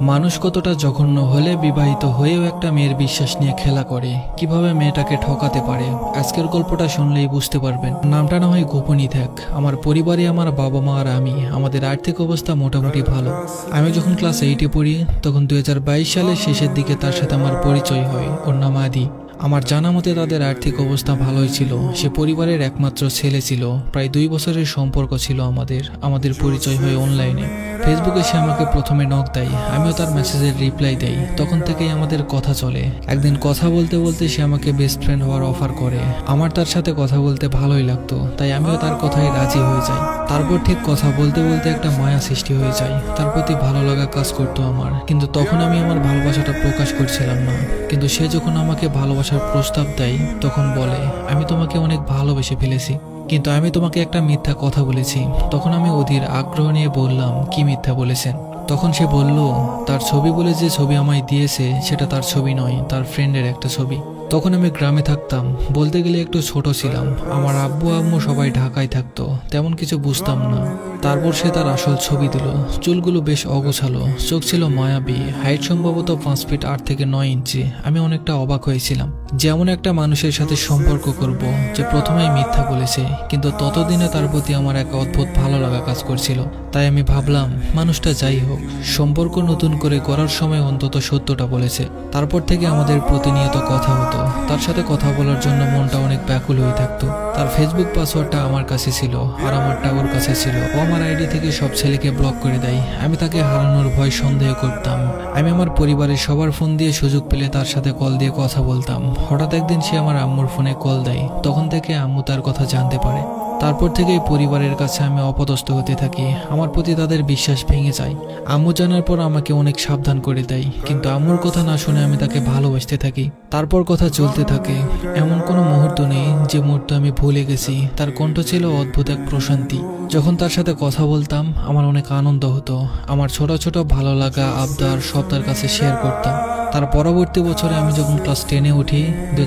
মানুষ কতটা জঘন্য হলে বিবাহিত হয়েও একটা মেয়ের বিশ্বাস নিয়ে খেলা করে। কীভাবে মেয়েটাকে ঠকাতে পারে? আজকের গল্পটা শুনলেই বুঝতে পারবেন। নামটা না হয় গোপনই থাক। আমার পরিবারে আমার বাবা মা আর আমি। আমাদের আর্থিক অবস্থা মোটামুটি ভালো। আমি যখন ক্লাস এইটে পড়ি, তখন দুই হাজার বাইশ সালের শেষের দিকে তার সাথে আমার পরিচয় হয়। ওর নাম আদি। আমার জানা মতে তাদের আর্থিক অবস্থা ভালোই ছিল। সে পরিবারের একমাত্র ছেলে ছিল। প্রায় দুই বছরের সম্পর্ক ছিল আমাদের। আমাদের পরিচয় হয় অনলাইনে। ফেসবুকে সে আমাকে প্রথমে নক দেয়। আমিও তার মেসেজের রিপ্লাই দেই। তখন থেকেই আমাদের কথা চলে। একদিন কথা বলতে বলতে সে আমাকে বেস্ট ফ্রেন্ড হওয়ার অফার করে। আমার তার সাথে কথা বলতে ভালোই লাগতো। তাই আমিও তার কথায় রাজি হয়ে যাই। তারপর ঠিক কথা বলতে বলতে একটা মায়া সৃষ্টি হয়ে যায়। তার প্রতি ভালো লাগা কাজ করতো আমার। কিন্তু তখন আমি আমার ভালোবাসাটা প্রকাশ করছিলাম না। কিন্তু সে যখন আমাকে ভালোবাসার প্রস্তাব দেয়, তখন বলে, আমি তোমাকে অনেক ভালোবেসে ফেলেছি, কিন্তু আমি তোমাকে একটা মিথ্যা কথা বলেছি। তখন আমি অধীর আগ্রহ নিয়ে বললাম, কি মিথ্যা বলেছেন? তখন সে বলল, তার ছবি বলে যে ছবি আমায় দিয়েছে, সেটা তার ছবি নয়, তার ফ্রেন্ডের একটা ছবি। তখন আমি গ্রামে থাকতাম। বলতে গেলে একটু ছোট ছিলাম। আমার আব্বু আম্মু সবাই ঢাকায় থাকতো। তেমন কিছু বুঝতাম না। তারপর সে তার আসল ছবি দিল। চুলগুলো বেশ অগোছালো। চোখ ছিল মায়াবী। হাইট সম্ভবত পাঁচ ফিট আট থেকে নয় ইঞ্চি। আমি অনেকটা অবাক হয়েছিলাম। যেমন একটা মানুষের সাথে সম্পর্ক করব, যে প্রথমেই মিথ্যা বলেছে, কিন্তু ততদিনে তার প্রতি আমার এক অদ্ভুত ভালো লাগা কাজ করছিল। তাই আমি ভাবলাম, মানুষটা যাই হোক। সম্পর্ক নতুন করে করার সময় অন্তত সত্যটা বলেছে। তারপর থেকে আমাদের প্রতিনিয়ত কথা হতো। তার সাথে কথা বলার জন্য মনটা অনেক ব্যাকুল হয়ে থাকতো। তার ফেসবুক পাসওয়ার্ডটা আমার কাছে ছিল আর আমারটা ওর কাছে ছিল। ও আমার আইডি থেকে সব ছেলেকে ব্লক করে দেয়। আমি তাকে হারানোর ভয় সন্দেহ করতাম। আমি আমার পরিবারের সবার ফোন দিয়ে সুযোগ পেলে তার সাথে কল দিয়ে কথা বলতাম। হঠাৎ একদিন সে আমার আম্মুর ফোনে কল দেয়। তখন থেকে আম্মু তার কথা জানতে পারে। তারপর থেকেই পরিবারের কাছে আমি অপদস্থ হতে থাকি। আমার প্রতি তাদের বিশ্বাস ভেঙে যায়। আম্মু জানার পর আমাকে অনেক সাবধান করে দেয়। কিন্তু আম্মুর কথা না শুনে আমি তাকে ভালোবাসতে থাকি। তারপর কথা চলতে থাকে। এমন কোনো মুহূর্ত নেই যে মুহূর্ত আমি ভুলে গেছি, তার কণ্ঠ ছিল অদ্ভুত এক প্রশান্তি। যখন তার সাথে কথা বলতাম, আমার অনেক আনন্দ হতো। আমার ছোট ছোট ভালো লাগা আবদার সব তার কাছে শেয়ার করতাম। তার পরবর্তী বছরে আমি যখন ক্লাস টেনে উঠি দু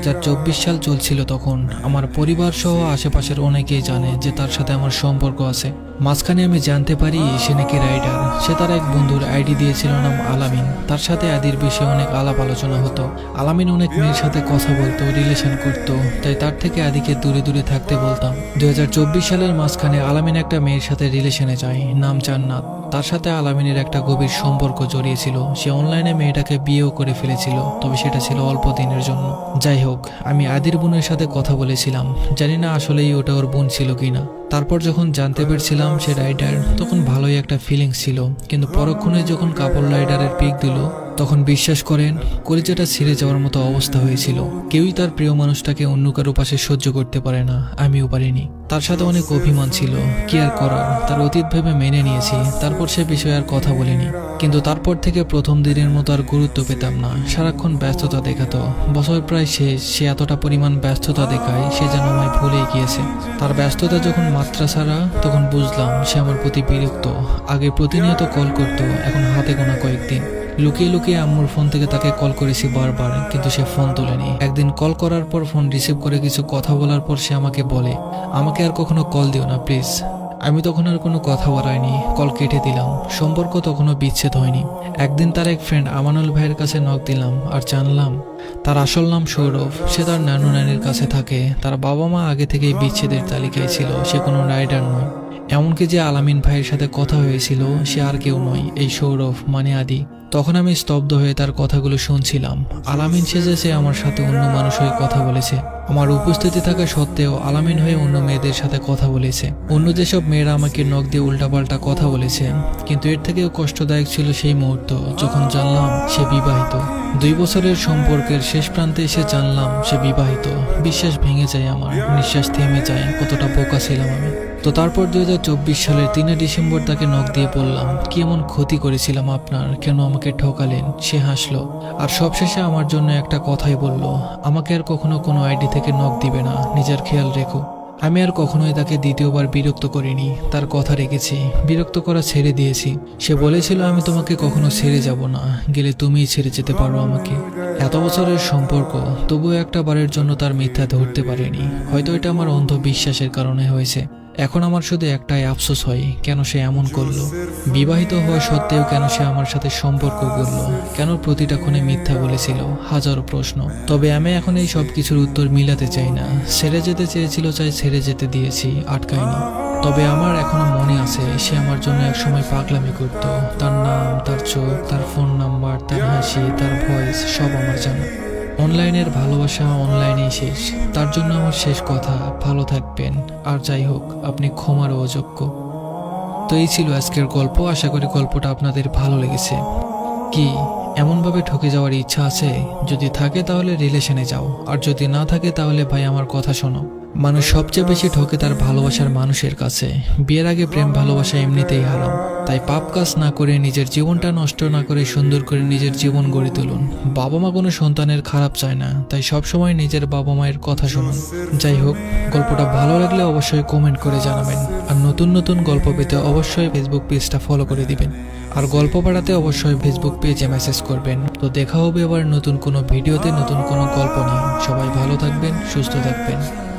সাল চলছিল তখন। আমার পরিবার সহ আশেপাশের অনেকেই জানে যে তার সাথে আমার সম্পর্ক আছে। মাঝখানে আমি জানতে পারি সে নাকি রাইডার সে তার এক বন্ধুর আইডি দিয়েছিল, নাম আলামিন। তার সাথে আদির বিষয়ে অনেক আলাপ আলোচনা হতো। আলামিন অনেক মেয়ের সাথে কথা বলতো রিলেশন করতো, তাই তার থেকে আদিকে দূরে দূরে থাকতে বলতাম। দু হাজার চব্বিশ সালের মাঝখানে আলামিন একটা মেয়ের সাথে রিলেশনে যায়, নাম জান্নাত। তার সাথে আলামিনের একটা গভীর সম্পর্ক জড়িয়েছিল। সে অনলাইনে মেয়েটাকে বিয়েও করে ফেলেছিল, তবে সেটা ছিল অল্প দিনের জন্য। যাই হোক, আমি আদির বোনের সাথে কথা বলেছিলাম। জানি না আসলেই ওটা ওর বোন ছিল কিনা। তারপর যখন জানতে পেরেছিলাম সে রাইডার, তখন ভালোই একটা ফিলিংস ছিল। কিন্তু পরক্ষণে যখন কাপড় রাইডারের পিক দিল তখন বিশ্বাস করেন, কলিজাটা ছিঁড়ে যাওয়ার মতো অবস্থা হয়েছিল। কেউই তার প্রিয় মানুষটাকে অন্য কারও পাশে সহ্য করতে পারে না, আমিও পারিনি। তার সাথে অনেক অভিমান ছিল, কি আর করার? তার অতীত ভেবে মেনে নিয়েছি, তারপর সে বিষয়ে আর কথা বলিনি। কিন্তু তারপর থেকে প্রথম দিনের মতো আর গুরুত্ব পেতাম না, সারাক্ষণ ব্যস্ততা দেখাতো। বছর প্রায় শেষ, সে এতটা পরিমাণ ব্যস্ততা দেখায়, সে যেন আমায় ভুলে গিয়েছে। তার ব্যস্ততা যখন মাত্রা ছাড়া, তখন বুঝলাম সে আমার প্রতি বিরক্ত। আগে প্রতিনিয়ত কল করতো, এখন হাতে গোনা কয়েকদিন। লুকিয়ে লুকিয়ে আম্মুর ফোন থেকে তাকে কল করেছি বারবার, কিন্তু সে ফোন তোলেনি। একদিন কল করার পর ফোন রিসিভ করে কিছু কথা বলার পর সে আমাকে বলে, আমাকে আর কখনো কল দিও না, প্লিজ। আমি তখন আর কোনো কথা বাড়াইনি কল কেটে দিলাম। সম্পর্ক তখনও বিচ্ছেদ হয়নি। একদিন তার এক ফ্রেন্ড আমানুল ভাইয়ের কাছে নখ দিলাম আর জানলাম, তার আসল নাম সৌরভ। সে তার নানু নানির কাছে থাকে। তার বাবা মা আগে থেকেই বিচ্ছেদের তালিকায় ছিল। সে কোনো রাইডার নয়। এমনকি যে আলামিন ভাইয়ের সাথে কথা হয়েছিল, সে আর কেউ নয়, এই সৌরভ মানে আদি। তখন আমি স্তব্ধ হয়ে তার কথাগুলো শুনছিলাম। আলামিন সেজেছে আমার সাথে অন্য মানুষ হয়ে কথা বলেছে। আমার উপস্থিতি থাকা সত্ত্বেও আলামিন হয়ে অন্য মেয়েদের সাথে কথা বলেছে। অন্য যেসব মেয়েরা আমাকে নখ দিয়ে উল্টাপাল্টা কথা বলেছে, কিন্তু এর থেকেও কষ্টদায়ক ছিল সেই মুহূর্ত যখন জানলাম সে বিবাহিত। দুই বছরের সম্পর্কের শেষ প্রান্তে এসে জানলাম সে বিবাহিত। বিশ্বাস ভেঙে যায় আমার, নিঃশ্বাস থেমে যায়, কতটা বোকা ছিলাম আমি। তো তারপর দুই হাজার চব্বিশ সালের তিনে ডিসেম্বর তাকে নখ দিয়ে বললাম, কি এমন ক্ষতি করেছিলাম আপনার? কেন আমাকে ঠকালেন? সে হাসলো। আর সবশেষে আমার জন্য একটা কথাই বলল, আমাকে আর কখনো কোনো আইডি থেকে নখ দিবে না, নিজের খেয়াল রেখো। আমি আর কখনোই তাকে দ্বিতীয়বার বিরক্ত করিনি, তার কথা রেখেছি, বিরক্ত করা ছেড়ে দিয়েছি। সে বলেছিল, আমি তোমাকে কখনো ছেড়ে যাব না, গেলে তুমিই ছেড়ে যেতে পারো আমাকে। এত বছরের সম্পর্ক, তবুও একটা বারের জন্য তার মিথ্যা ধরতে পারিনি। হয়তো এটা আমার অন্ধবিশ্বাসের কারণে হয়েছে। এখন আমার শুধু একটাই আফসোস হয়, কেন সে এমন করল? বিবাহিত হওয়া সত্ত্বেও কেন সে আমার সাথে সম্পর্ক করল? কেন প্রতিটা ক্ষণে মিথ্যা বলেছিল? হাজারো প্রশ্ন। তবে আমি এখন এই সব কিছুর উত্তর মিলাতে চাই না। ছেড়ে যেতে চেয়েছিল, চাই ছেড়ে যেতে দিয়েছি, আটকায়নি। তবে আমার এখনও মনে আছে, সে আমার জন্য এক সময় পাগলামি করত। তার নাম, তার চোখ, তার ফোন নাম্বার, তার হাসি, তার ভয়েস সব আমার জানা। অনলাইনের ভালোবাসা অনলাইনেই শেষ। তার জন্য আমার শেষ কথা, ভালো থাকবেন। আর যাই হোক, আপনি ক্ষমার অযোগ্য। তো এই ছিল আজকের গল্প। আশা করি গল্পটা আপনাদের ভালো লেগেছে। কি, এমনভাবে ঠকে যাওয়ার ইচ্ছা আছে? যদি থাকে তাহলে রিলেশনে যাও। আর যদি না থাকে তাহলে ভাই, আমার কথা শোনো। মানুষ সবচেয়ে বেশি ঠকে তার ভালোবাসার মানুষের কাছে। বিয়ের আগে প্রেম, ভালোবাসা এমনিতেই হারাম। তাই পাপ কাজ না করে নিজের জীবনটা নষ্ট না করে সুন্দর করে নিজের জীবন গড়ে তুলুন। বাবা মা কোনো সন্তানের খারাপ চায় না, তাই সবসময় নিজের বাবা মায়ের কথা শুনুন। যাই হোক, গল্পটা ভালো লাগলে অবশ্যই কমেন্ট করে জানাবেন। আর নতুন নতুন গল্প পেতে অবশ্যই ফেসবুক পেজটা ফলো করে দিবেন। আর গল্প পাঠাতে অবশ্যই ফেসবুক পেজে মেসেজ করবেন। তো দেখা হবে আবার নতুন কোনো ভিডিওতে নতুন কোনো গল্প নিয়ে। সবাই ভালো থাকবেন, সুস্থ থাকবেন।